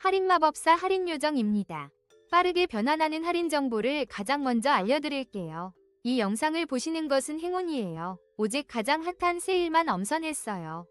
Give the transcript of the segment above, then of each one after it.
할인마법사 할인요정입니다. 빠르게 변환하는 할인 정보를 가장 먼저 알려드릴게요. 이 영상을 보시는 것은 행운이에요. 오직 가장 핫한 세일만 엄선했어요.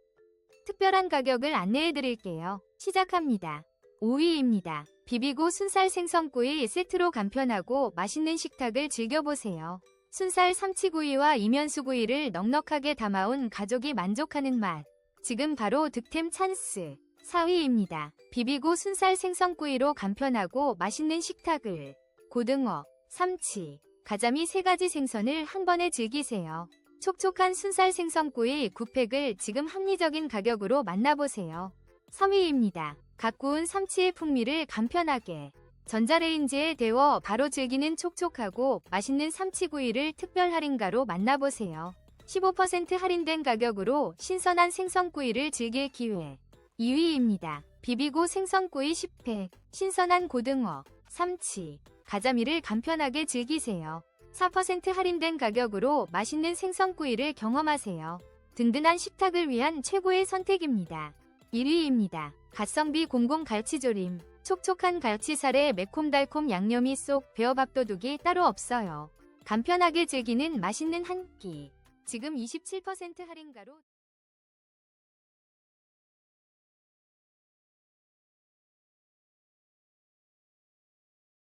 특별한 가격을 안내해드릴게요. 시작합니다. 5위입니다. 비비고 순살 생선구이 세트로 간편하고 맛있는 식탁을 즐겨보세요. 순살 삼치구이와 이면수구이를 넉넉하게 담아온 가족이 만족하는 맛. 지금 바로 득템 찬스. 4위입니다. 비비고 순살 생선구이로 간편하고 맛있는 식탁을. 고등어, 삼치, 가자미 세 가지 생선을 한 번에 즐기세요. 촉촉한 순살 생선구이 9팩을 지금 합리적인 가격으로 만나보세요. 3위입니다. 갓 구운 삼치의 풍미를 간편하게 전자레인지에 데워 바로 즐기는 촉촉하고 맛있는 삼치구이를 특별 할인가로 만나보세요. 15% 할인된 가격으로 신선한 생선구이를 즐길 기회. 2위입니다. 비비고 생선구이 10팩, 신선한 고등어, 삼치, 가자미를 간편하게 즐기세요. 4% 할인된 가격으로 맛있는 생선구이를 경험하세요. 든든한 식탁을 위한 최고의 선택입니다. 1위입니다. 갓성비 공공 갈치조림. 촉촉한 갈치살에 매콤달콤 양념이 쏙 배어 밥도둑이 따로 없어요. 간편하게 즐기는 맛있는 한 끼. 지금 27% 할인가로